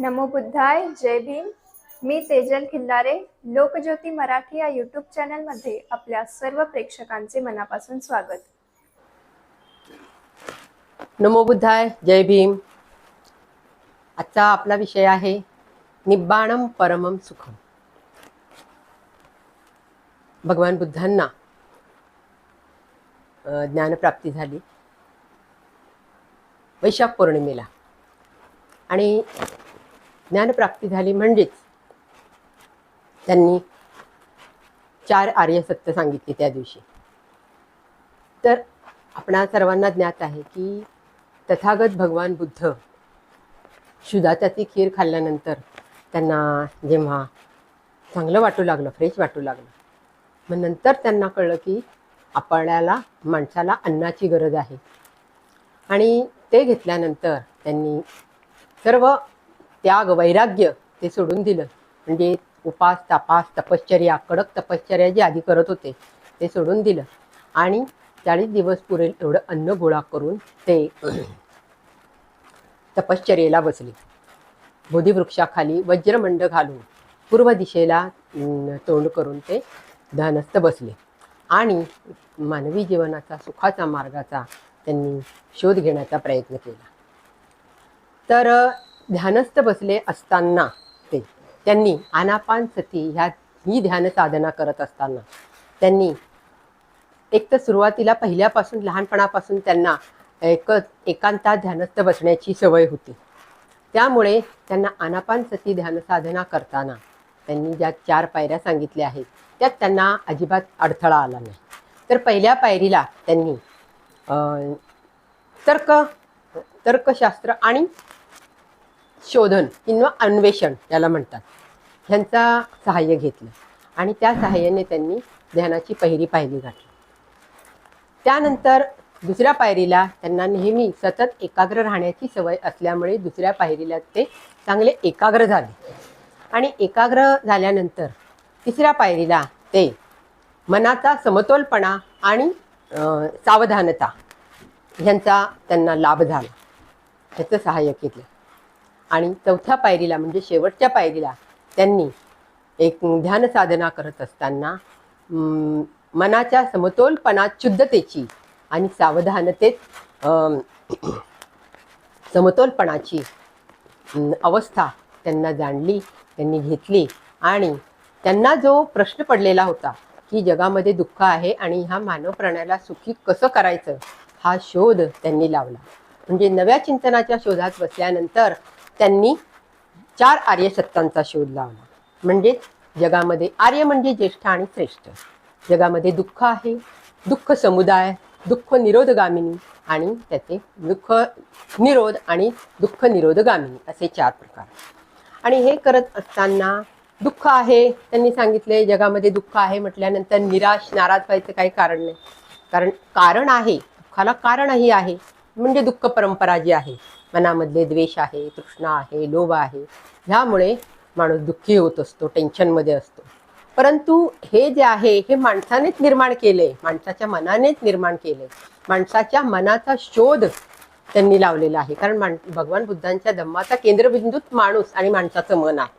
नमो बुद्धाय जय भीम. मी तेजल खिल्लारे लोकज्योती मराठी या यूट्यूब चॅनलमध्ये आपल्या सर्व प्रेक्षकांचे मनापासून स्वागत. नमो बुद्धाय जय भीम. आजचा आपला विषय आहे निब्बाणम परमम सुखम भगवान बुद्धांना ज्ञानप्राप्ती झाली. वैशाख पौर्णिमेला. आणि ज्ञानप्राप्ती झाली म्हणजेच त्यांनी चार आर्य सत्य सांगितली त्या दिवशी. तर आपणा सर्वांना ज्ञात आहे की तथागत भगवान बुद्ध शुदाच्याची खीर खाल्ल्यानंतर त्यांना जेव्हा चांगलं वाटू लागलं फ्रेश वाटू लागलं मग नंतर त्यांना कळलं की आपल्याला माणसाला अन्नाची गरज आहे. आणि ते घेतल्यानंतर त्यांनी सर्व त्याग वैराग्य ते सोडून दिलं. म्हणजे उपास तापास तपश्चर्या कडक तपश्चर्या जी आधी करत होते ते सोडून दिलं. आणि चाळीस दिवस पुरेल एवढं अन्न गोळा करून ते तपश्चर्येला बसले. बोधिवृक्षाखाली वज्रमंड घालून पूर्व दिशेला तोंड करून ते ध्यानस्थ बसले. आणि मानवी जीवनाचा सुखाचा मार्गाचा त्यांनी शोध घेण्याचा प्रयत्न केला. तर ध्यानस्थ बसले असताना ते त्यांनी आनापान सती ह्या ही ध्यान साधना करत असताना त्यांनी एक तर सुरुवातीला पहिल्यापासून लहानपणापासून त्यांना एक एकांतात ध्यानस्थ बसण्याची सवय होती. त्यामुळे त्यांना आनापान सती ध्यान साधना करताना त्यांनी ज्या चार पायऱ्या सांगितल्या आहेत त्यात त्यांना अजिबात अडथळा आला नाही. तर पहिल्या पायरीला त्यांनी तर्क तर्कशास्त्र आणि शोधन किंवा अन्वेषण याला म्हणतात. ह्यांचा सहाय्य घेतलं. आणि त्या सहाय्याने त्यांनी ध्यानाची पहिली पायरी गाठली. त्यानंतर दुसऱ्या पायरीला त्यांना नेहमी सतत एकाग्र राहण्याची सवय असल्यामुळे दुसऱ्या पायरीला ते चांगले एकाग्र झाले. आणि एकाग्र झाल्यानंतर तिसऱ्या पायरीला ते मनाचा समतोलपणा आणि सावधानता ह्यांचा त्यांना लाभ झाला. ह्याचं सहाय्य केलं. आणि चौथ्या पायरीला म्हणजे शेवटच्या पायरीला त्यांनी एक ध्यान साधना करत असताना मनाच्या समतोलपणात शुद्धतेची आणि सावधानतेत समतोलपणाची अवस्था त्यांना जाणली त्यांनी घेतली आणि त्यांना जो प्रश्न पडलेला होता की जगामध्ये दुःख आहे आणि ह्या मानव प्राण्याला सुखी कसं करायचं हा शोध त्यांनी लावला. म्हणजे नव्या चिंतनाच्या शोधात बसल्यानंतर त्यांनी चार आर्य सत्तांचा शोध लावला. म्हणजेच जगामध्ये आर्य म्हणजे ज्येष्ठ आणि श्रेष्ठ. जगामध्ये दुःख आहे दुःख समुदाय दुःख निरोधगामिनी आणि त्याचे दुःख निरोध आणि दुःख निरोधगामिनी असे चार प्रकार. आणि हे करत असताना दुःख आहे त्यांनी सांगितले जगामध्ये दुःख आहे म्हटल्यानंतर निराश नाराज व्हायचं काही कारण नाही. कारण कारण आहे दुःखाला कारणही आहे. म्हणजे दुःख परंपरा जी आहे मनामधले द्वेष आहे तृष्णा आहे लोभ आहे ह्यामुळे माणूस दुःखी होत असतो टेन्शनमध्ये असतो. परंतु हे जे आहे हे माणसानेच निर्माण केले माणसाच्या मनानेच निर्माण केले. माणसाच्या मनाचा शोध त्यांनी लावलेला आहे. कारण मान भगवान बुद्धांच्या धम्माचा केंद्रबिंदूत माणूस आणि माणसाचं मन आहे.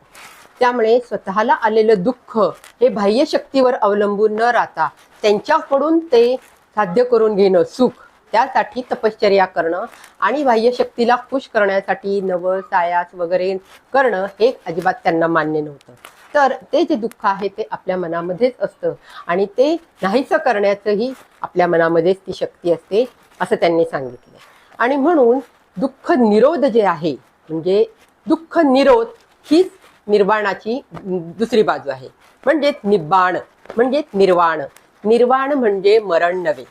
त्यामुळे स्वतःला आलेलं दुःख हे बाह्य शक्तीवर अवलंबून न राहता त्यांच्याकडून ते साध्य करून घेणं सुख त्यासाठी तपश्चर्या करणं आणि बाह्य शक्तीला खुश करण्यासाठी नव सायास वगैरे करणं हे अजिबात त्यांना मान्य नव्हतं. तर ते जे दुःख आहे ते आपल्या मनामध्येच असतं आणि ते नाहीसं करण्याचंही आपल्या मनामध्येच ती शक्ती असते असं त्यांनी सांगितलं. आणि म्हणून दुःख निरोध जे आहे म्हणजे दुःख निरोध हीच निर्वाणाची दुसरी बाजू आहे. म्हणजेच निब्बाण म्हणजेच निर्वाण. निर्वाण म्हणजे मरण नव्हे.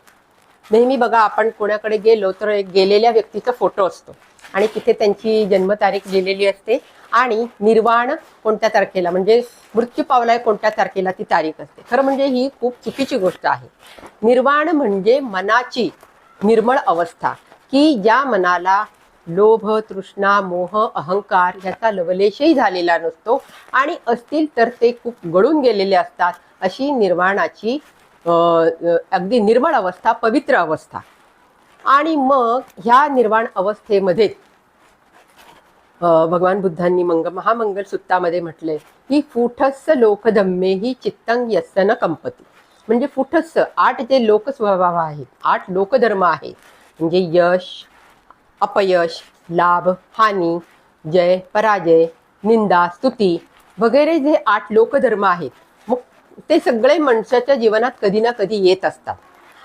नेहमी बघा आपण कोणाकडे गेलो तर एक गेलेल्या व्यक्तीचा फोटो असतो. आणि तिथे त्यांची जन्मतारीख लिहिलेली असते. आणि निर्वाण कोणत्या तारखेला म्हणजे मृत्यू पावलाय कोणत्या तारखेला ती तारीख असते. खरं म्हणजे ही खूप चुकीची गोष्ट आहे. निर्वाण म्हणजे मनाची निर्मळ अवस्था की ज्या मनाला लोभ तृष्णा मोह अहंकार याचा लवलेशही झालेला नसतो. आणि असतील तर ते खूप गळून गेलेले असतात. अशी निर्वाणाची अगदी निर्मळ अवस्था पवित्र अवस्था. आणि मग ह्या निर्वाण अवस्थेमध्ये भगवान बुद्धांनी मंग महामंगल सुत्तामध्ये म्हटले की फुठस्स लोकधम्मे ही चित्तंग यसन कंपती म्हणजे फुठस्स आठ जे लोकस्वभाव आहेत आठ लोकधर्म आहेत म्हणजे यश अपयश लाभ हानी जय पराजय निंदा स्तुती वगैरे जे आठ लोकधर्म आहेत ते सगळे माणसाच्या जीवनात कधी ना कधी येत असतात.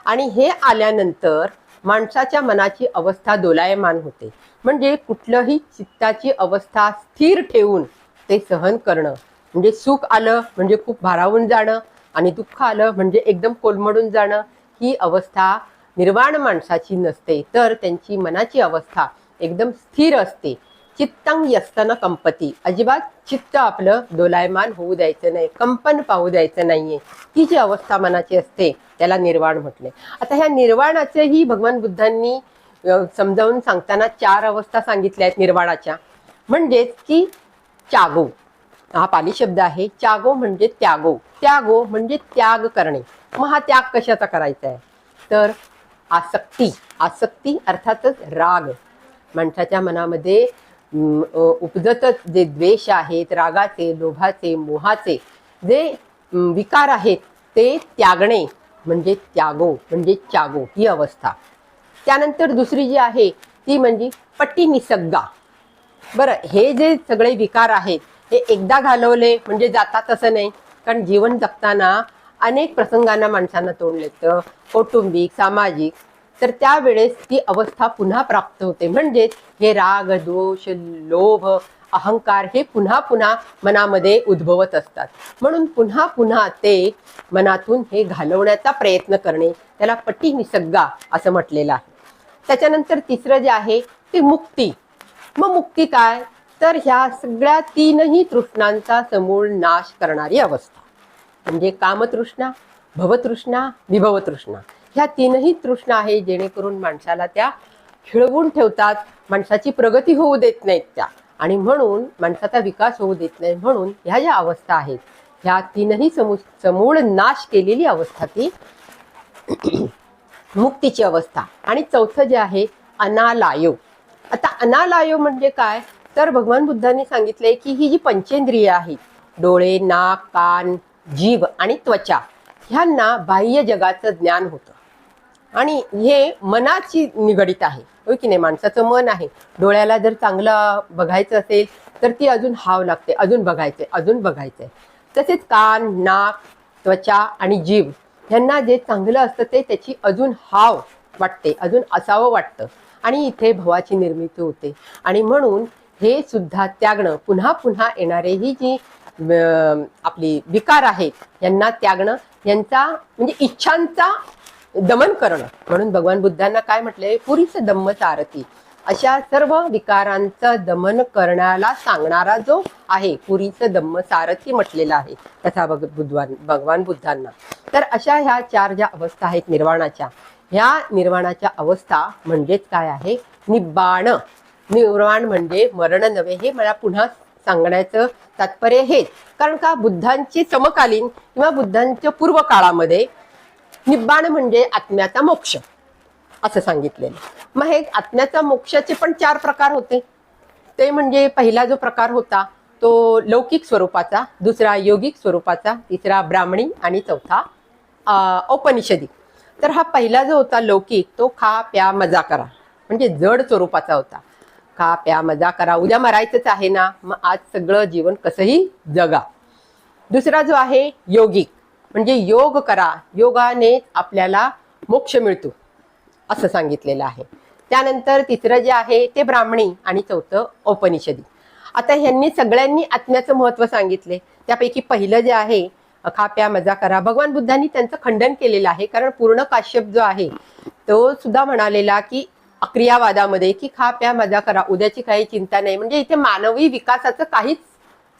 आणि हे आल्यानंतर माणसाच्या मनाची अवस्था दोलायमान होते. म्हणजे कुठलंही चित्ताची अवस्था स्थिर ठेवून ते सहन करणं. म्हणजे सुख आलं म्हणजे खूप भारावून जाणं आणि दुःख आलं म्हणजे एकदम कोलमडून जाणं ही अवस्था निर्वाण माणसाची नसते. तर त्यांची मनाची अवस्था एकदम स्थिर असते. चित्तंग यस्तन कंपती. अजिबात चित्त आपलं दोलायमान होऊ द्यायचं नाही कंपन पाहू द्यायचं नाहीये. ही जी अवस्था मनाची असते त्याला निर्वाण म्हटले. आता ह्या निर्वाणाचेही भगवान बुद्धांनी समजावून सांगताना चार अवस्था सांगितल्या आहेत निर्वाणाच्या. म्हणजेच की चागो. हा पाली शब्द आहे. चागो म्हणजे त्यागो. त्यागो म्हणजे त्याग करणे. मग हा त्याग कशाचा करायचा आहे? तर आसक्ती. आसक्ती अर्थातच राग. माणसाच्या मनामध्ये उपजतच जे द्वेष आहेत रागाचे लोभाचे मोहाचे जे विकार आहेत ते त्यागणे म्हणजे त्यागो म्हणजे त्यागो ही अवस्था. त्यानंतर दुसरी जी आहे ती म्हणजे पट्टी निसग्गा बरं हे जे सगळे विकार आहेत हे एकदा घालवले म्हणजे जातात असं नाही कारण जीवन जगताना अनेक प्रसंगांना माणसांना तोंड येतं कौटुंबिक सामाजिक तर त्यावेळेस ती अवस्था पुन्हा प्राप्त होते. म्हणजेच हे राग दोष लोभ अहंकार हे पुन्हा पुन्हा मनामध्ये उद्भवत असतात. म्हणून पुन्हा पुन्हा ते मनातून हे घालवण्याचा प्रयत्न करणे त्याला पट्टी निसग्गा असं म्हटलेलं आहे. त्याच्यानंतर तिसरं जे आहे ते मुक्ती. मग मुक्ती काय? तर ह्या सगळ्या तीनही तृष्णांचा समूळ नाश करणारी अवस्था. म्हणजे कामतृष्णा भवतृष्णा विभवतृष्णा. ह्या तीनही तृष्णा आहे जेणेकरून माणसाला त्या खिळवून ठेवतात माणसाची प्रगती होऊ देत नाहीत त्या. आणि म्हणून माणसाचा विकास होऊ देत नाही म्हणून ह्या ज्या अवस्था आहेत ह्या तीनही समू समूळ नाश केलेली अवस्था ती मुक्तीची अवस्था. आणि चौथं जे आहे अनालायो. आता अनालायो म्हणजे काय? तर भगवान बुद्धांनी सांगितले की ही जी पंचेंद्रिय आहेत डोळे नाक कान जीभ आणि त्वचा ह्यांना बाह्य जगाचं ज्ञान होतं. आणि हे मनाची निगडित आहे. होय की नाही? माणसाचं मन आहे. डोळ्याला जर चांगलं बघायचं असेल तर ती अजून हाव लागते अजून बघायचंय अजून बघायचंय. तसेच कान नाक त्वचा आणि जीव ह्यांना जे चांगलं असतं ते त्याची अजून हाव वाटते अजून असावं वाटतं. आणि इथे भवाची निर्मिती होते. आणि म्हणून हे सुद्धा त्यागणं पुन्हा पुन्हा येणारे ही जी आपली विकार आहेत यांना त्यागणं यांचा म्हणजे इच्छांचा दमन करणं. म्हणून भगवान बुद्धांना काय म्हटलंय पुरीच दम्म सारथी. अशा सर्व विकारांचं दमन करण्याला सांगणारा जो आहे पुरीचं दम्म सारथी म्हटलेला आहे तथा भग बुद्धवान भगवान बुद्धांना. तर अशा ह्या चार ज्या अवस्था आहेत निर्वाणाच्या ह्या निर्वाणाच्या अवस्था म्हणजेच काय आहे? निब्बाण. निर्वाण म्हणजे मरण नव्हे हे मला पुन्हा सांगण्याचं तात्पर्य हेच. कारण का? बुद्धांची समकालीन किंवा बुद्धांच्या पूर्व काळामध्ये निब्बाण म्हणजे आत्म्याचा मोक्ष असं सांगितलेलं. मग हे आत्म्याचा मोक्षाचे पण चार प्रकार होते. ते म्हणजे पहिला जो प्रकार होता तो लौकिक स्वरूपाचा दुसरा योगिक स्वरूपाचा तिसरा ब्राह्मणी आणि चौथा औपनिषदिक. तर हा पहिला जो होता लौकिक तो खा प्या मजा करा. म्हणजे जड स्वरूपाचा होता. खा प्या मजा करा. उद्या मरायचंच आहे ना मग आज सगळं जीवन कसंही जगा. दुसरा जो आहे योगिक. म्हणजे योग करा. योगाने आपल्याला मोक्ष मिळतो असं सांगितलेलं आहे. त्यानंतर तिसरं जे आहे ते ब्राह्मणी आणि चौथं औपनिषदी. आता ह्यांनी सगळ्यांनी आत्म्याचं महत्त्व सांगितले. त्यापैकी पहिलं जे आहे खाप्या मजा करा. भगवान बुद्धांनी त्यांचं खंडन केलेलं आहे. कारण पूर्ण काश्यप जो आहे तो सुद्धा म्हणालेला की अक्रियावादामध्ये की खा प्या मजा करा. उद्याची काही चिंता नाही. म्हणजे इथे मानवी विकासाचं काहीच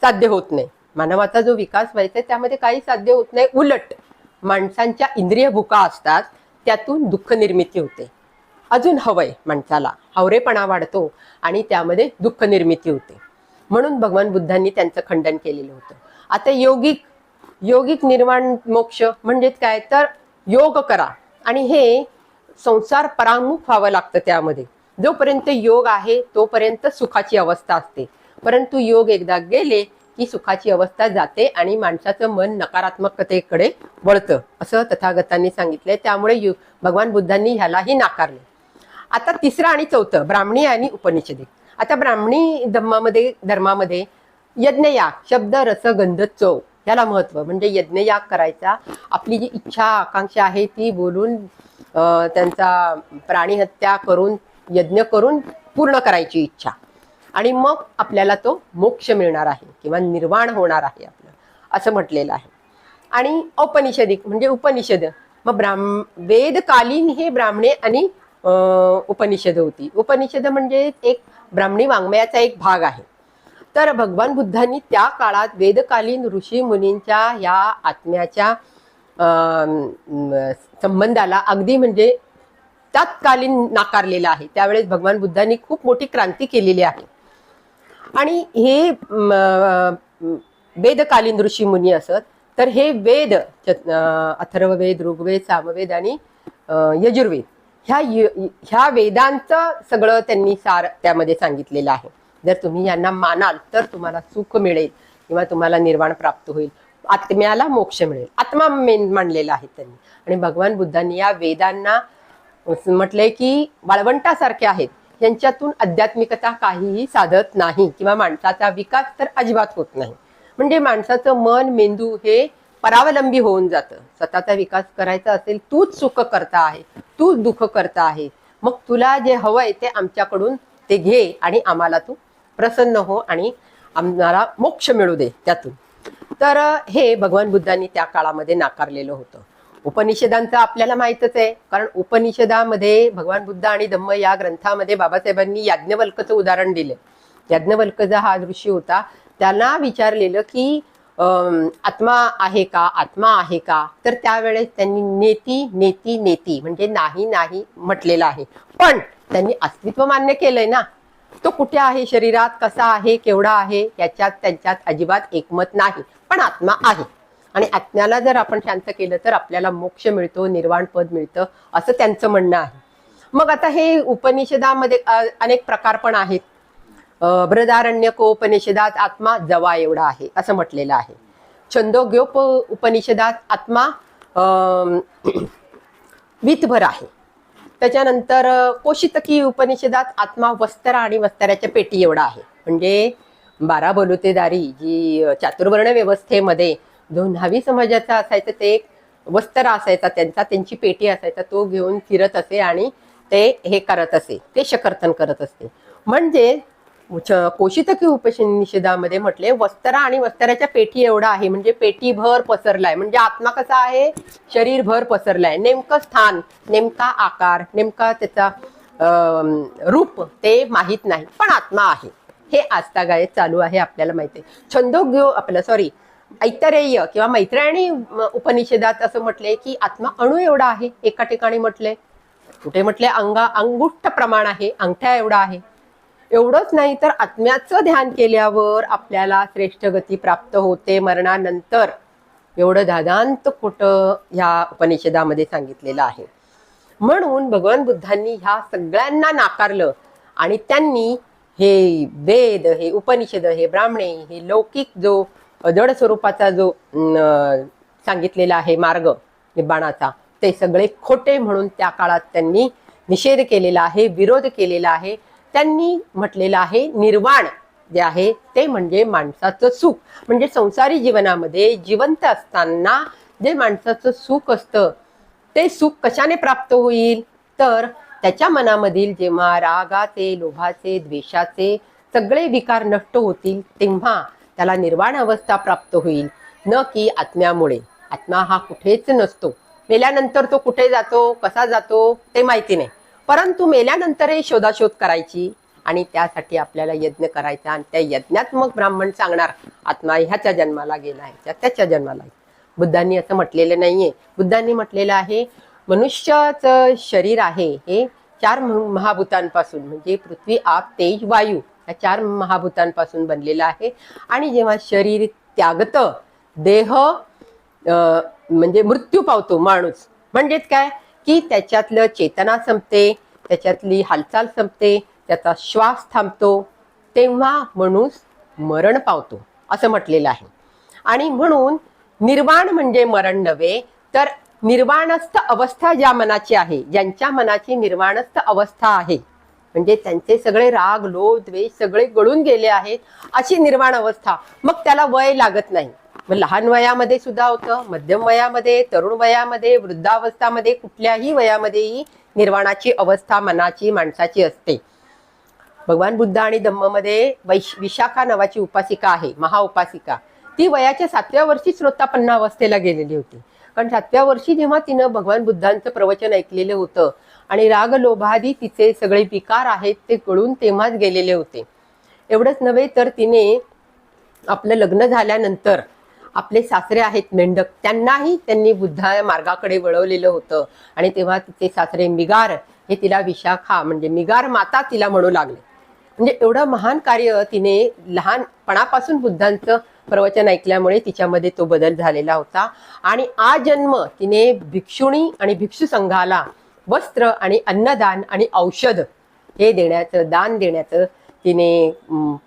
साध्य होत नाही. मानवाचा जो विकास व्हायचा आहे त्यामध्ये काही साध्य होत नाही. उलट माणसांच्या इंद्रिय भूका असतात त्यातून दुःख निर्मिती होते. अजून हवंय माणसाला. हवरेपणा वाढतो आणि त्यामध्ये दुःख निर्मिती होते. म्हणून भगवान बुद्धांनी त्यांचं खंडन केलेलं होतं. आता योगिक योगिक निर्माण मोक्ष म्हणजेच काय? तर योग करा. आणि हे संसार परामुख व्हावं लागतं त्यामध्ये. जोपर्यंत योग आहे तोपर्यंत सुखाची अवस्था असते. परंतु योग एकदा गेले ती सुखाची अवस्था जाते आणि माणसाचं मन नकारात्मकतेकडे वळतं असं तथागतांनी सांगितलंय. त्यामुळे यु भगवान बुद्धांनी ह्यालाही नाकारले. आता तिसरं आणि चौथं ब्राह्मणी आणि उपनिषदे. आता ब्राह्मणी धर्मामध्ये धर्मामध्ये यज्ञयाग शब्द रस गंध चव याला महत्त्व म्हणजे यज्ञयाग करायचा. आपली जी इच्छा आकांक्षा आहे ती बोलून अं, त्यांचा प्राणीहत्या करून यज्ञ करून पूर्ण करायची इच्छा. आणि मग आपल्याला तो मोक्ष मिळणार आहे किंवा निर्वाण होणार आहे आपलं असं म्हटलेलं आहे. आणि औपनिषदिक म्हणजे उपनिषद. मग ब्राह्म वेदकालीन हे ब्राह्मणे आणि उपनिषद होती. उपनिषद म्हणजे एक ब्राह्मणी वाङ्मयाचा एक भाग आहे. तर भगवान बुद्धांनी त्या काळात वेदकालीन ऋषी मुनींच्या या आत्म्याच्या संबंधाला अगदी म्हणजे तत्कालीन नाकारलेला आहे. त्यावेळेस भगवान बुद्धांनी खूप मोठी क्रांती केलेली आहे. आणि हे वेदकालीन ऋषी मुनी असत तर हे वेद अथर्ववेद ऋग्वेद सामवेद आणि यजुर्वेद ह्या य- ह्या वेदांचं सगळं त्यांनी सार त्यामध्ये सांगितलेलं आहे. जर तुम्ही यांना मानाल तर तुम्हाला सुख मिळेल किंवा तुम्हाला निर्वाण प्राप्त होईल. आत्म्याला मोक्ष मिळेल. आत्मा मेन मांडलेला आहे त्यांनी. आणि भगवान बुद्धांनी या वेदांना म्हटलंय की वाळवंटासारखे आहेत. यांच्यातून आध्यात्मिकता काहीही साधत नाही किंवा माणसाचा विकास तर अजिबात होत नाही. म्हणजे माणसाचं मन मेंदू हे परावलंबी होऊन जातं. स्वतःचा विकास करायचा असेल तूच सुख करता आहे तूच दुःख करता आहे. मग तुला जे हवंय ते आमच्याकडून ते घे आणि आम्हाला तू प्रसन्न हो आणि आम्हाला मोक्ष मिळू दे त्यातून. तर हे भगवान बुद्धांनी त्या काळामध्ये नाकारलेलं होतं. उपनिषदांचं आपल्याला माहितच आहे. कारण उपनिषदामध्ये भगवान बुद्ध आणि धम्म या ग्रंथामध्ये बाबासाहेबांनी याज्ञवल्कचं उदाहरण दिलं. याज्ञवल्कचा हा ऋषी होता. त्यांना विचारलेलं की आत्मा आहे का? आत्मा आहे का? तर त्यावेळेस त्यांनी नेती नेती नेती म्हणजे नाही नाही म्हटलेलं आहे. पण त्यांनी अस्तित्व मान्य केलंय ना. तो कुठे आहे शरीरात? कसा आहे? केवढा आहे? याच्यात त्यांच्यात अजिबात एकमत नाही. पण आत्मा आहे. आणि आज्ञाला जर आपण शांत केलं तर आपल्याला मोक्ष मिळतो निर्वाण पद मिळतं असं त्यांचं म्हणणं आहे. मग आता हे उपनिषदामध्ये अनेक प्रकार पण आहेत. अ, बृहदारण्यकोपनिषदात आत्मा जवा एवढा आहे असं म्हटलेलं आहे. छंदोग्योप उपनिषदात आत्मा अम, वीतभर आहे. त्याच्यानंतर कोशितकी उपनिषदात आत्मा वस्त्र आणि वस्त्राच्या पेटी एवढा आहे. म्हणजे बारा बलुतेदारी जी चातुर्वर्ण व्यवस्थेमध्ये जो न्हावी समाजाचा असायचं ते एक वस्त्र असायचा त्यांचा त्यांची पेटी असायचा तो घेऊन फिरत असे आणि ते हे करत असे ते शकर्तन करत असते. म्हणजे छ- कोशितकी उपनिषदामध्ये म्हटले वस्त्र आणि वस्त्राच्या पेटी एवढा आहे म्हणजे पेटी भर पसरलाय म्हणजे आत्मा कसा आहे? शरीर भर पसरलाय. नेमकं स्थान नेमका आकार नेमका त्याचा रूप ते माहीत नाही पण आत्मा आहे. हे आजतागायत चालू आहे आपल्याला माहिती आहे. छंदोग्यो आपलं सॉरी ऐतरेय किंवा मैत्रायणी उपनिषेदात उपनिषदात असं म्हटलंय की आत्मा अणू एवढा आहे एका ठिकाणी म्हटलंय कुठे म्हटले? अंगा अंगुष्ठ प्रमाण आहे अंगठ्या एवढा आहे. एवढंच नाही तर आत्म्याचं ध्यान केल्यावर आपल्याला श्रेष्ठ गती प्राप्त होते मरणानंतर. एवढं दादांत कुठं ह्या उपनिषदामध्ये सांगितलेलं आहे. म्हणून भगवान बुद्धांनी ह्या सगळ्यांना नाकारलं आणि त्यांनी हे वेद हे उपनिषद हे ब्राह्मणे हे लौकिक जो जड स्वरूपाचा जो सांगितलेला आहे मार्ग निबाणाचा ते सगळे खोटे म्हणून त्या काळात त्यांनी निषेध केलेला आहे विरोध केलेला आहे. त्यांनी म्हटलेलं आहे निर्वाण जे आहे ते म्हणजे माणसाचं सुख. म्हणजे संसारी जीवनामध्ये जिवंत असताना जे माणसाचं सुख असतं ते सुख कशाने प्राप्त होईल? तर त्याच्या मनामधील जेव्हा रागाचे लोभाचे द्वेषाचे सगळे विकार नष्ट होतील तेव्हा त्याला निर्वाण अवस्था प्राप्त होईल. न की आत्म्यामुळे. आत्मा हा कुठेच नसतो. मेल्यानंतर तो कुठे जातो कसा जातो ते माहिती नाही. परंतु मेल्यानंतरही शोधाशोध करायची आणि त्यासाठी आपल्याला यज्ञ करायचा आणि त्या यज्ञात मग ब्राह्मण सांगणार आत्मा ह्याच्या जन्माला गेला ह्याच्या त्याच्या जन्माला गेला. बुद्धांनी असं म्हटलेलं नाहीये. बुद्धांनी म्हटलेलं आहे मनुष्याचं शरीर आहे हे चार महाभूतांपासून म्हणजे पृथ्वी आप तेज वायू या चार महाभूतांपासून बनलेलं आहे. आणि जेव्हा शरीर त्यागतं देह म्हणजे मृत्यू पावतो माणूस. म्हणजेच काय? की त्याच्यातलं चेतना संपते त्याच्यातली हालचाल संपते त्याचा श्वास थांबतो तेव्हा माणूस मरण पावतो असं म्हटलेलं आहे. आणि म्हणून निर्वाण म्हणजे मरण नव्हे तर निर्वाणस्थ अवस्था ज्या मनाची आहे ज्यांच्या मनाची निर्वाणस्थ अवस्था आहे म्हणजे त्यांचे सगळे राग लोभ द्वेष सगळे गळून गेले आहेत अशी निर्वाण अवस्था. मग त्याला वय लागत नाही. मग लहान वयामध्ये सुद्धा होतं मध्यम वयामध्ये तरुण वयामध्ये वृद्धावस्थामध्ये कुठल्याही वयामध्येही निर्वाणाची अवस्था मनाची माणसाची असते. भगवान बुद्ध आणि धम्ममध्ये वैश विशाखा नावाची उपासिका आहे महाउपासिका. ती वयाच्या सातव्या वर्षी श्रोतापन्ना अवस्थेला गेलेली होती. कारण सातव्या वर्षी जेव्हा तिनं भगवान बुद्धांचं प्रवचन ऐकलेलं होतं आणि राग लोभादी तिचे सगळे विकार आहेत ते कळून तेव्हाच गेलेले होते. एवढंच नव्हे तर तिने आपलं लग्न झाल्यानंतर आपले सासरे आहेत मेंढक त्यांनाही त्यांनी बुद्धा मार्गाकडे वळवलेलं होतं आणि तेव्हा तिचे सासरे मिगार हे तिला विशाखा म्हणजे मिगार माता तिला म्हणू लागले. म्हणजे एवढं महान कार्य तिने लहानपणापासून बुद्धांचं प्रवचन ऐकल्यामुळे तिच्यामध्ये तो बदल झालेला होता. आणि आजन्म तिने भिक्षुणी आणि भिक्षू संघाला वस्त्र आणि अन्नदान आणि औषध हे देण्याचं दान देण्याचं तिने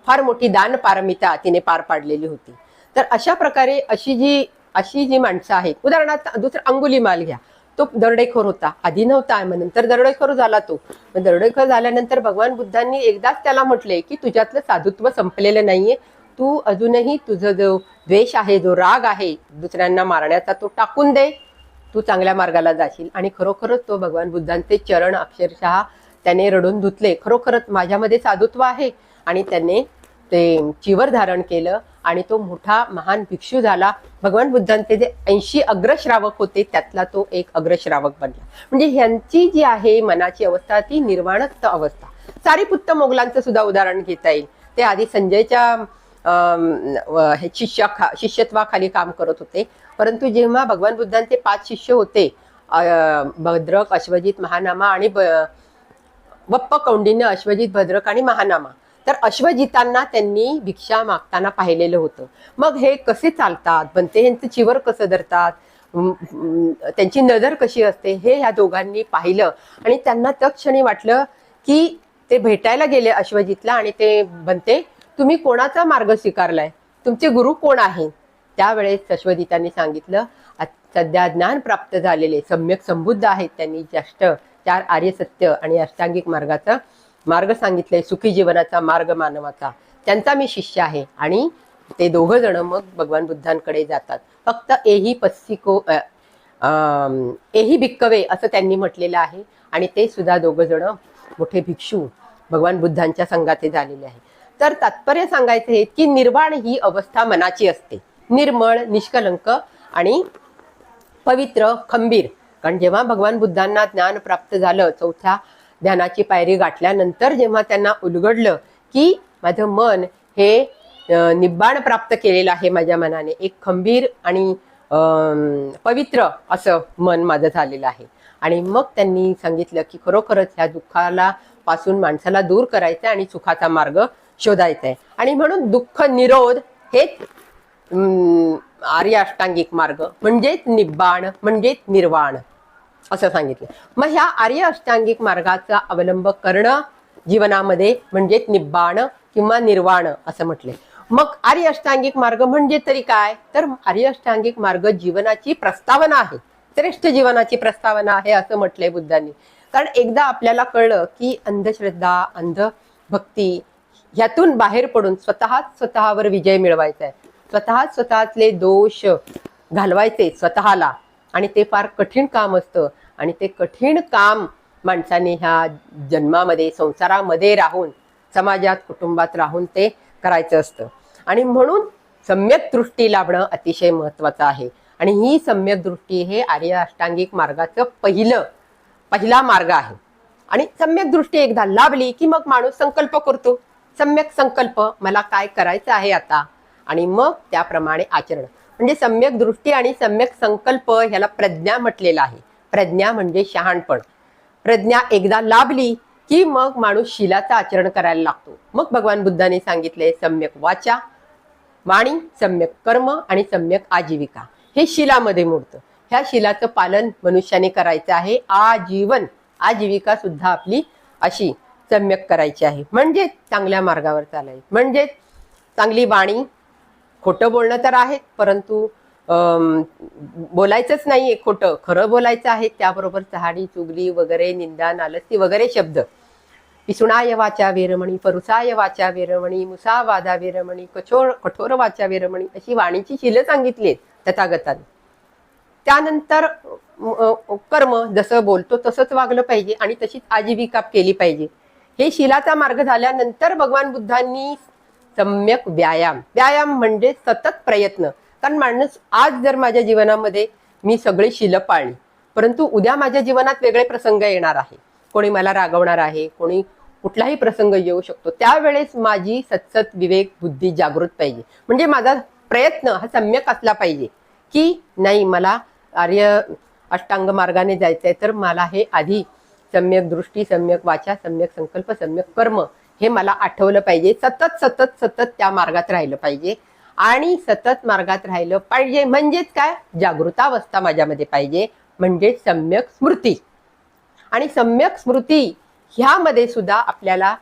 फार मोठी दान पारमिता तिने पार पाडलेली होती. तर अशा प्रकारे अशी जी अशी जी माणसं आहेत उदाहरणार्थ दुसरं अंगुलीमाल घ्या. तो दरडेखोर होता. आधी नव्हता मग नंतर दरडेखोर झाला तो. दरडेखोर झाल्यानंतर भगवान बुद्धांनी एकदाच त्याला म्हटले की तुझ्यातलं साधुत्व संपलेलं नाहीये. तू अजूनही तुझा जो द्वेष आहे जो राग आहे दुसऱ्यांना मारण्याचा तो टाकून दे. तू चांगल्या मार्गाला जाशील आणि खरोखरच तो भगवान बुद्धांचे चरण अक्षरशः त्याने रडून धुतले. खरोखरच माझ्यामध्ये साधुत्व आहे. आणि त्याने ते चिवर धारण केलं आणि तो मोठा महान भिक्षू झाला. भगवान बुद्धांचे जे ऐंशी अग्रश्रावक होते त्यातला तो एक अग्रश्रावक बनला. म्हणजे ह्यांची जी आहे मनाची अवस्था ती निर्वाणस्थ अवस्था. सारीपुत्त मोगलांचं सुद्धा उदाहरण घेता येईल. ते आधी संजयच्या शिष्या खा- शिष्यत्वाखाली काम करत होते. परंतु जेव्हा भगवान बुद्धांचे पाच शिष्य होते भद्रक अश्वजित महानामा आणि ब- वप्प कौंडिन्य अश्वजित भद्रक आणि महानामा तर अश्वजितांना त्यांनी भिक्षा मागताना पाहिलेलं होतं. मग हे कसे चालतात? बनते यांचं चिवर कसं धरतात? त्यांची नजर कशी असते? हे ह्या दोघांनी पाहिलं आणि त्यांना त्या क्षणी वाटलं की ते भेटायला गेले अश्वजितला आणि ते बनते तुम्ही कोणाचा मार्ग स्वीकारलाय? तुमचे गुरु कोण आहेत त्यावेळेस अश्वजितांनी सांगितलं सध्या ज्ञान प्राप्त झालेले सम्यक संबुद्ध आहेत त्यांनी ज्येष्ठ चार आर्य सत्य आणि अष्टांगिक मार्गाचा मार्ग सांगितले सुखी जीवनाचा मार्ग मानवाचा. त्यांचा मी शिष्य आहे. आणि ते दोघं जण मग भगवान बुद्धांकडे जातात. फक्त एही पस्सिको एही भिक्कवे असं त्यांनी म्हटलेलं आहे. आणि ते सुद्धा दोघं जण मोठे भिक्षू भगवान बुद्धांच्या संघाचे झालेले आहे तर तात्पर्य सांगायचं आहे की निर्वाण ही अवस्था मनाची असते. निर्मळ निष्कलंक आणि पवित्र खंबीर. कारण जेव्हा भगवान बुद्धांना ज्ञान प्राप्त झालं चौथ्या ध्यानाची पायरी गाठल्यानंतर जेव्हा त्यांना उलगडलं की माझं मन हे निब्बाण प्राप्त केलेलं आहे माझ्या मनाने एक खंबीर आणि पवित्र असं मन माझं झालेलं आहे. आणि मग त्यांनी सांगितलं की खरोखरच ह्या दुःखाला पासून माणसाला दूर करायचं आणि सुखाचा मार्ग शोधायचंय. आहे आणि म्हणून दुःख निरोध हेच आर्य अष्टांगिक मार्ग. म्हणजेच निब्बाण म्हणजेच निर्वाण. असं सांगितलं. मग ह्या आर्य अष्टांगिक मार्गाचा अवलंब करणं जीवनामध्ये म्हणजेच निब्बाण किंवा निर्वाण असं म्हटले मग आर्य अष्टांगिक मार्ग म्हणजे तरी काय? तर आर्य अष्टांगिक मार्ग जीवनाची प्रस्तावना आहे. श्रेष्ठ जीवनाची प्रस्तावना आहे असं म्हटलंय बुद्धांनी. कारण एकदा आपल्याला कळलं की अंधश्रद्धा अंध भक्ती ह्यातून बाहेर पडून स्वतःच स्वतःवर विजय मिळवायचा आहे. स्वतःच स्वतःतले दोष घालवायचे स्वतःला. आणि ते फार कठीण काम असतं. आणि ते कठीण काम माणसाने ह्या जन्मामध्ये संसारामध्ये राहून समाजात कुटुंबात राहून ते करायचं असतं. आणि म्हणून सम्यक दृष्टी लाभणं अतिशय महत्त्वाचं आहे. आणि ही सम्यक दृष्टी हे आर्य अष्टांगिक मार्गाचं पहिलं पहिला मार्ग आहे. आणि सम्यक दृष्टी एकदा लाभली की मग माणूस संकल्प करतो. सम्यक संकल्प मला काय करायचं आहे आता? आणि मग त्याप्रमाणे आचरण. म्हणजे सम्यक दृष्टी आणि सम्यक संकल्प ह्याला प्रज्ञा म्हटलेला आहे. प्रज्ञा म्हणजे शहाणपण. प्रज्ञा एकदा लाभली की मग माणूस शिलाचं आचरण करायला लागतो. मग भगवान बुद्धाने सांगितले सम्यक वाचा वाणी सम्यक कर्म आणि सम्यक आजीविका. हे शिलामध्ये मोडतं. ह्या शिलाचं पालन मनुष्याने करायचं आहे. आजीवन. आजीविका सुद्धा आपली अशी सम्यक करायची आहे. म्हणजे चांगल्या मार्गावर चालायची. म्हणजे चांगली वाणी खोटं बोलणं तर आहे परंतु बोलायचंच बोलायचंच नाहीये खोटं. खरं बोलायचं आहे त्याबरोबर चहाडी चुगली वगैरे निंदा नालस्ती वगैरे शब्द. पिसुणाय वाचा वेरमणी परुसाय वाचा वेरमणी मुसा वादा वेरमणी कठोर कठोर वाचा वेरमणी अशी वाणीची शिलं सांगितली आहेत तथागतांनी. त्यानंतर कर्म जसं बोलतो तसंच वागलं पाहिजे आणि तशीच आजीविका केली पाहिजे. हे शिलाचा मार्ग झाल्यानंतर भगवान बुद्धांनी सम्यक व्यायाम. व्यायाम म्हणजे सतत प्रयत्न. कारण माणूस आज जर माझ्या जीवनामध्ये मी सगळी शिलं पाळली परंतु उद्या माझ्या जीवनात वेगळे प्रसंग येणार आहे. कोणी मला रागवणार आहे कोणी कुठलाही प्रसंग येऊ शकतो त्यावेळेस माझी सतसत विवेक बुद्धी जागृत पाहिजे. म्हणजे माझा प्रयत्न हा सम्यक असला पाहिजे की नाही मला आर्य अष्टांग मार्गाने जायचं आहे तर मला हे आधी सम्यक दृष्टी सम्यक वाचा सम्यक संकल्प सम्यक कर्म हे मला आठवलं पाहिजे. सतत सतत सतत त्या मार्गात राहिलं पाहिजे. आणि सतत मार्गात राहिलं पाहिजे म्हणजेच काय? जागृतावस्था माझ्यामध्ये पाहिजे. म्हणजे सम्यक स्मृती. आणि सम्यक स्मृती ह्यामध्ये सुद्धा आपल्याला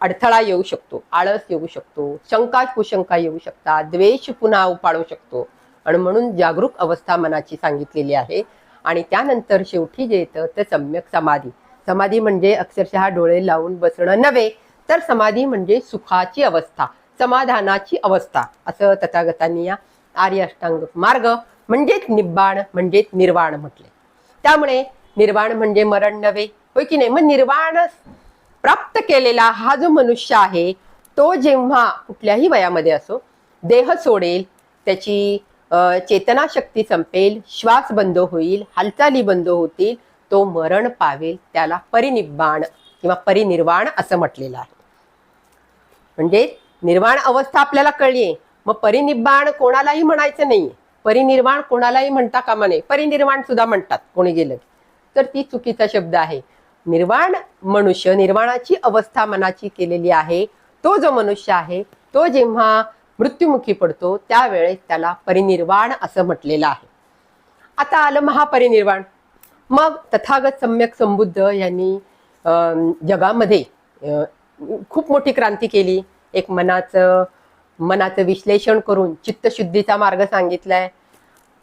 अडथळा येऊ शकतो आळस येऊ शकतो शंका कुशंका येऊ शकतात द्वेष पुन्हा उपाडू शकतो. आणि म्हणून जागरूक अवस्था मनाची सांगितलेली आहे. आणि त्यानंतर शेवटी जे येतं ते सम्यक समाधी. समाधी म्हणजे अक्षरशः डोळे लावून बसणं नव्हे तर समाधी म्हणजे सुखाची अवस्था समाधानाची अवस्था असं तथागतांनी या आर्य अष्टांग मार्ग म्हणजेच निब्बाण म्हणजेच निर्वाण म्हटले. त्यामुळे निर्वाण म्हणजे मरण नव्हे होय की नाही? मग निर्वाण प्राप्त केलेला हा जो मनुष्य आहे तो जेव्हा कुठल्याही वयामध्ये असो देह सोडेल त्याची चेतनाशक्ती संपेल श्वास बंद होईल हालचाली बंद होतील तो मरण पावेल त्याला परिनिब्बाण किंवा परिनिर्वाण असं म्हटलेलं आहे. म्हणजे निर्वाण अवस्था आपल्याला कळलीये. मग परिनिब्बाण कोणालाही म्हणायचं नाहीये. परिनिर्वाण कोणालाही म्हणता कामा नये. परिनिर्वाण सुद्धा म्हणतात कोणी गेलं तर ती चुकीचा शब्द आहे. निर्वाण मनुष्य निर्वाणाची अवस्था मनाची केलेली आहे. तो जो मनुष्य आहे तो जेव्हा मृत्युमुखी पडतो त्यावेळेस त्याला परिनिर्वाण असं म्हटलेलं आहे. आता आलं महापरिनिर्वाण. मग तथागत सम्यक संबुद्ध यांनी जगामध्ये खूप मोठी क्रांती केली. एक मनाचं मनाचं विश्लेषण करून चित्तशुद्धीचा मार्ग सांगितलाय.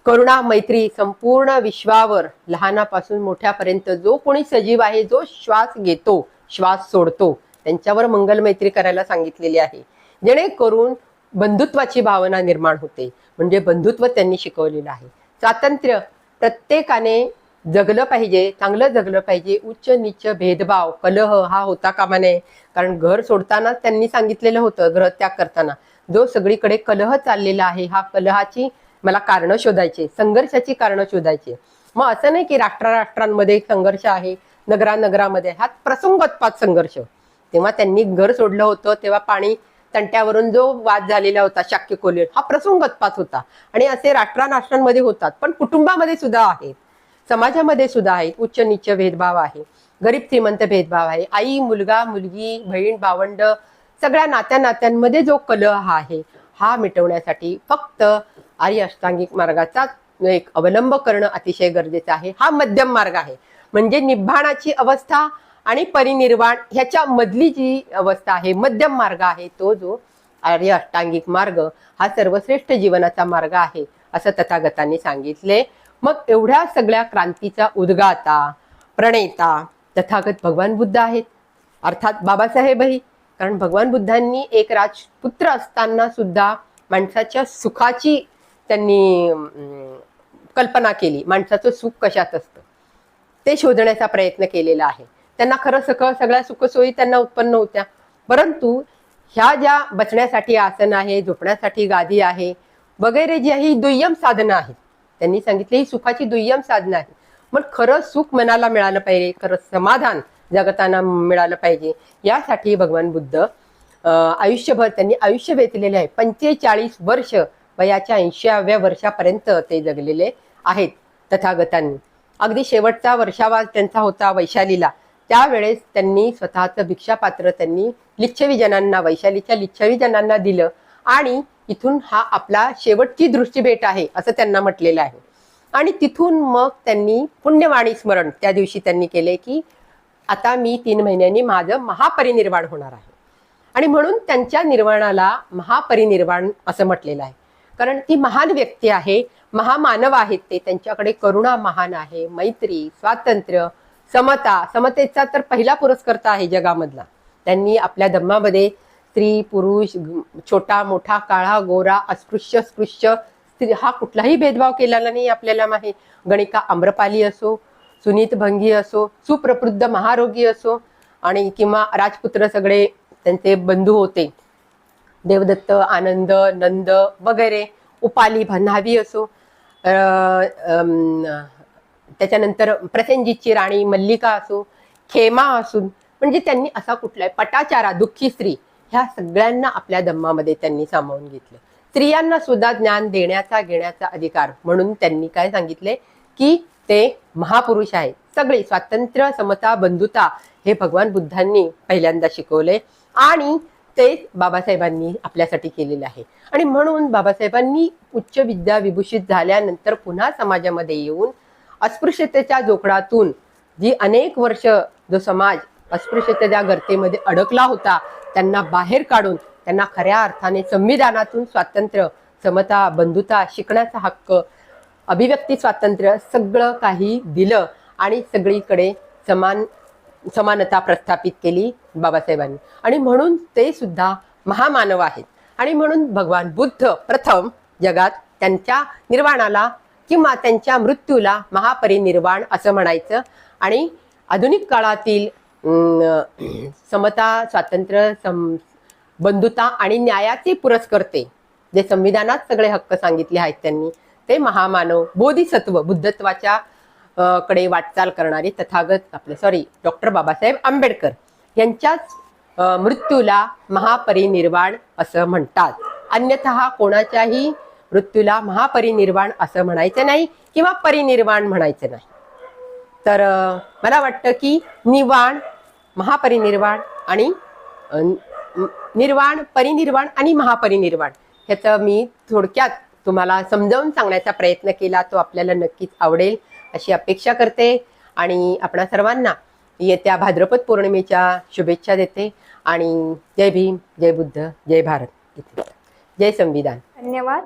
करुणा मैत्री संपूर्ण विश्वावर लहानापासून मोठ्यापर्यंत जो कोणी सजीव आहे जो श्वास घेतो श्वास सोडतो त्यांच्यावर मंगल मैत्री करायला सांगितलेली आहे. जेणेकरून बंधुत्वाची भावना निर्माण होते. म्हणजे बंधुत्व त्यांनी शिकवलेलं आहे. स्वातंत्र्य प्रत्येकाने जगलं पाहिजे चांगलं जगलं पाहिजे. उच्च नीच भेदभाव कलह हा होता कामा नये कारण घर सोडताना त्यांनी सांगितलेलं होतं गृहत्याग करताना. जो सगळीकडे कलह चाललेला आहे हा कलहाची मला कारणं शोधायचे संघर्षाची कारणं शोधायची. मग असं नाही की राष्ट्राराष्ट्रांमध्ये संघर्ष आहे नगरानगरामध्ये. हा प्रसंगोत्पात संघर्ष. तेव्हा त्यांनी घर सोडलं होतं तेव्हा पाणी तंट्यावरून जो वाद झालेला होता शाक्य कोल्हे हा प्रसंगोत्पात होता. आणि असे राष्ट्राराष्ट्रांमध्ये होतात पण कुटुंबामध्ये सुद्धा आहेत. समाजामध्ये सुद्धा आहेत. उच्च नीच भेदभाव आहे. गरीब श्रीमंत भेदभाव आहे. आई मुलगा मुलगी बहीण भावंड सगळ्या नात्या नात्यांमध्ये जो कलह हा आहे हा मिटवण्यासाठी फक्त आर्य अष्टांगिक मार्गाचा एक अवलंब करणं अतिशय गरजेचं आहे. हा मध्यम मार्ग आहे. म्हणजे निब्बाणाची अवस्था आणि परिनिर्वाण ह्याच्या मधली जी अवस्था आहे मध्यम मार्ग आहे तो जो आर्य अष्टांगिक मार्ग हा सर्वश्रेष्ठ जीवनाचा मार्ग आहे असं तथागतांनी सांगितले. मग एवढ्या सगळ्या क्रांतीचा उद्गाता प्रणेता तथागत भगवान बुद्ध आहेत. अर्थात बाबासाहेबही कारण भगवान बुद्धांनी एक राजपुत्र असताना सुद्धा माणसाच्या सुखाची त्यांनी कल्पना केली. माणसाचं सुख कशात असतं? ते शोधण्याचा प्रयत्न केलेला आहे. त्यांना खरं सकळ सगळ्या सुखसोयी त्यांना उत्पन्न होत्या. परंतु ह्या ज्या बसण्यासाठी आसन आहे झोपण्यासाठी गादी आहे वगैरे जी आहे ही दुय्यम साधनं आहेत. त्यांनी सांगितले ही सुखाची दुय्यम साधनं आहे मग खरं सुख मनाला मिळालं पाहिजे खरं समाधान जगताना मिळालं पाहिजे. यासाठी भगवान बुद्ध आयुष्यभर त्यांनी आयुष्य वेचलेले आहे. पंचेचाळीस वर्ष वयाच्या ऐंशीव्या वर्षापर्यंत ते जगलेले आहेत तथागतांनी. अगदी शेवटचा वर्षावा त्यांचा होता वैशालीला. त्यावेळेस त्यांनी स्वतःचं भिक्षापात्र त्यांनी लिच्छवीजनांना वैशालीच्या लिच्छवीजनांना दिलं आणि इथून हा आपला शेवटची दृष्टी भेट आहे असं त्यांना म्हटलेलं आहे. आणि तिथून मग त्यांनी पुण्यवाणी स्मरण त्या दिवशी त्यांनी केले की आता मी तीन महिन्यांनी माझं महापरिनिर्वाण होणार आहे. आणि म्हणून त्यांच्या निर्वाणाला महापरिनिर्वाण असं म्हटलेलं आहे. कारण ती महान व्यक्ती आहे महामानव आहेत ते त्यांच्याकडे करुणा महान आहे मैत्री स्वातंत्र्य समता समतेचा तर पहिला पुरस्कर्ता आहे जगामधला. त्यांनी आपल्या धम्मामध्ये स्त्री पुरुष छोटा मोठा काळा गोरा अस्पृश्य स्पृश्य स्त्री हा कुठलाही भेदभाव केलेला नाही आपल्याला माहीत. गणिका आम्रपाली असो सुनीत भंगी असो सुप्रबुद्ध महारोगी असो आणि किंवा राजपुत्र सगळे त्यांचे बंधू होते. देवदत्त आनंद नंद वगैरे उपाली भन्नावी असो त्याच्यानंतर प्रसेनजीतची राणी मल्लिका असो खेमा असून म्हणजे त्यांनी असा कुठलाय पटाचारा दुःखी स्त्री ह्या सगळ्यांना आपल्या धम्मामध्ये त्यांनी सामावून घेतलं. स्त्रियांना सुद्धा ज्ञान देण्याचा घेण्याचा अधिकार म्हणून त्यांनी काय सांगितले? की ते महापुरुष आहेत. सगळे स्वातंत्र्य समता बंधुता हे भगवान बुद्धांनी पहिल्यांदा शिकवले आणि ते बाबासाहेबांनी आपल्यासाठी केलेलं आहे. आणि म्हणून बाबासाहेबांनी उच्च विद्या विभूषित झाल्यानंतर पुन्हा समाजामध्ये येऊन अस्पृश्यतेच्या जोखडातून जी अनेक वर्ष जो समाज अस्पृश्यतेच्या गर्तेमध्ये अडकला होता त्यांना बाहेर काढून त्यांना खऱ्या अर्थाने संविधानातून स्वातंत्र्य समता बंधुता शिकण्याचा हक्क अभिव्यक्ती स्वातंत्र्य सगळं काही दिलं आणि सगळीकडे समान समानता प्रस्थापित केली बाबासाहेबांनी. आणि म्हणून ते सुद्धा महामानव आहेत. आणि म्हणून भगवान बुद्ध प्रथम जगात त्यांच्या निर्वाणाला किंवा त्यांच्या मृत्यूला महापरिनिर्वाण असं म्हणायचं. आणि आधुनिक काळातील समता स्वातंत्र्य सम बंधुता आणि न्यायाचे पुरस्कर्ते जे संविधानात सगळे हक्क सांगितले आहेत त्यांनी ते महामानव बोधिसत्व बुद्धत्वाच्या कडे वाटचाल करणारे तथागत आपले सॉरी डॉक्टर बाबासाहेब आंबेडकर यांच्याच मृत्यूला महापरिनिर्वाण असं म्हणतात. अन्यथा कोणाच्याही मृत्यूला महापरिनिर्वाण असं म्हणायचं नाही किंवा परिनिर्वाण म्हणायचं नाही. तर मला वाटतं की निवाण महापरिनिर्वाण आणि निर्वाण परिनिर्वाण आणि महापरिनिर्वाण ह्याचं मी थोडक्यात तुम्हाला समजावून सांगण्याचा प्रयत्न केला तो आपल्याला नक्कीच आवडेल अशी अपेक्षा करते आणि आपणा सर्वांना येत्या भाद्रपद पौर्णिमेच्या शुभेच्छा देते आणि जय भीम जय बुद्ध जय भारत इथे. जय संविधान. धन्यवाद.